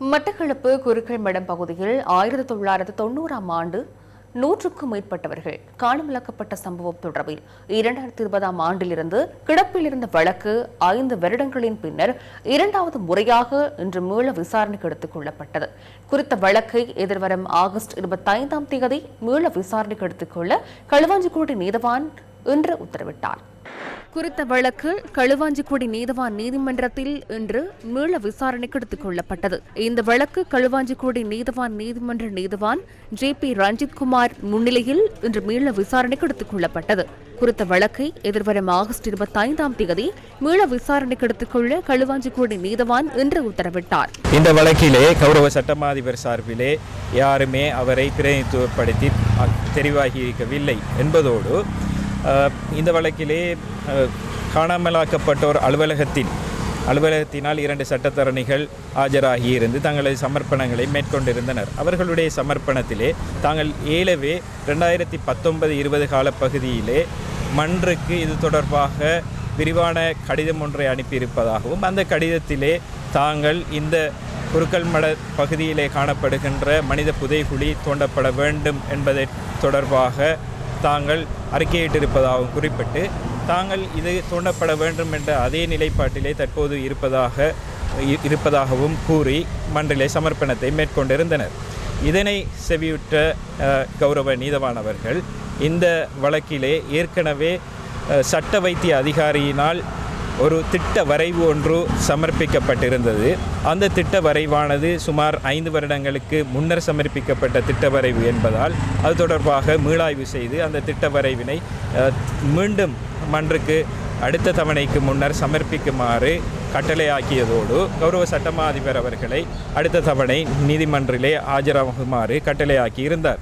மட்டக்களப்பு குருக்கள் மடம் பகுதியில் ஆயிரத்தி தொள்ளாயிரத்து தொண்ணூறாம் ஆண்டு நூற்றுக்கும் மேற்பட்டவர்கள் காணாமலாக்கப்பட்ட சம்பவம் தொடர்பில் இரண்டாயிரத்தி இருபதாம் ஆண்டிலிருந்து கிடப்பில் இருந்த வழக்கு ஐந்து வருடங்களின் பின்னர் இரண்டாவது முறையாக இன்று மீள விசாரணைக்கு எடுத்துக் கொள்ளப்பட்டது. குறித்த வழக்கை எதிர்வரும் ஆகஸ்ட் இருபத்தைந்தாம் தேதி மீள விசாரணைக்கு எடுத்துக் கொள்ள களுவாஞ்சிக்கோட்டை நீதவான் இன்று உத்தரவிட்டார். குறித்த வழக்கு களுவாஞ்சிக்குடி நீதவான் நீதிமன்றத்தில் இன்று மீள விசாரணைக்கு எடுத்துக் கொள்ளப்பட்டது. இந்த வழக்கு களுவாஞ்சிக்குடி நீதவான் நீதிமன்ற நீதவான் ஜே பி ரஞ்சித்குமார் முன்னிலையில் இன்று மீள விசாரணைக்கு எடுத்துக் கொள்ளப்பட்டது. குறித்த வழக்கை எதிர்வரும் ஆகஸ்ட் இருபத்தைந்தாம் தேதி மீள விசாரணைக்கு எடுத்துக் கொள்ள களுவாஞ்சிக்குடி நீதவான் இன்று உத்தரவிட்டார். இந்த வழக்கிலே கௌரவ சட்டமாதிபர் சார்பிலே யாருமே அவரை பிரதிநிதித்துவப்படுத்தி தெரிவாகி இருக்கவில்லை என்பதோடு இந்த வழக்கிலே காணாமலாக்கப்பட்டோர் அலுவலகத்தின் அலுவலகத்தினால் இரண்டு சட்டத்தரணிகள் ஆஜராகி இருந்து தங்களது சமர்ப்பணங்களை மேற்கொண்டிருந்தனர். அவர்களுடைய சமர்ப்பணத்திலே தாங்கள் ஏலவே ரெண்டாயிரத்தி பத்தொன்பது இருபது காலப்பகுதியிலே மன்றுக்கு இது தொடர்பாக விரிவான கடிதம் ஒன்றை அனுப்பியிருப்பதாகவும் அந்த கடிதத்திலே தாங்கள் இந்த குருக்கல் மட பகுதியிலே காணப்படுகின்ற மனித புதைகுழி தோண்டப்பட வேண்டும் என்பதை தொடர்பாக தாங்கள் அறிக்கையிட்டிருப்பதாகவும் குறிப்பிட்டு தாங்கள் இது தூண்டப்பட வேண்டும் என்ற அதே நிலைப்பாட்டிலே தற்போது இருப்பதாக இருப்பதாகவும் கூறி மன்றிலே சமர்ப்பணத்தை மேற்கொண்டிருந்தனர். இதனை செவியுற்ற கௌரவ நீதவானவர்கள் இந்த வழக்கிலே ஏற்கனவே சட்ட வைத்திய அதிகாரியினால் ஒரு திட்ட வரைவு ஒன்று சமர்ப்பிக்கப்பட்டிருந்தது. அந்த திட்ட வரைவானது சுமார் ஐந்து வருடங்களுக்கு முன்னர் சமர்ப்பிக்கப்பட்ட திட்ட வரைவு என்பதால் அது தொடர்பாக மீளாய்வு செய்து அந்த திட்ட வரைவினை மீண்டும் மன்றுக்கு அடுத்த தவணைக்கு முன்னர் சமர்ப்பிக்குமாறு கட்டளையாக்கியதோடு கௌரவ சட்டமா அதிபர் அவர்களை அடுத்த தவணை நீதிமன்றிலே ஆஜராகுமாறு கட்டளையாக்கி இருந்தார்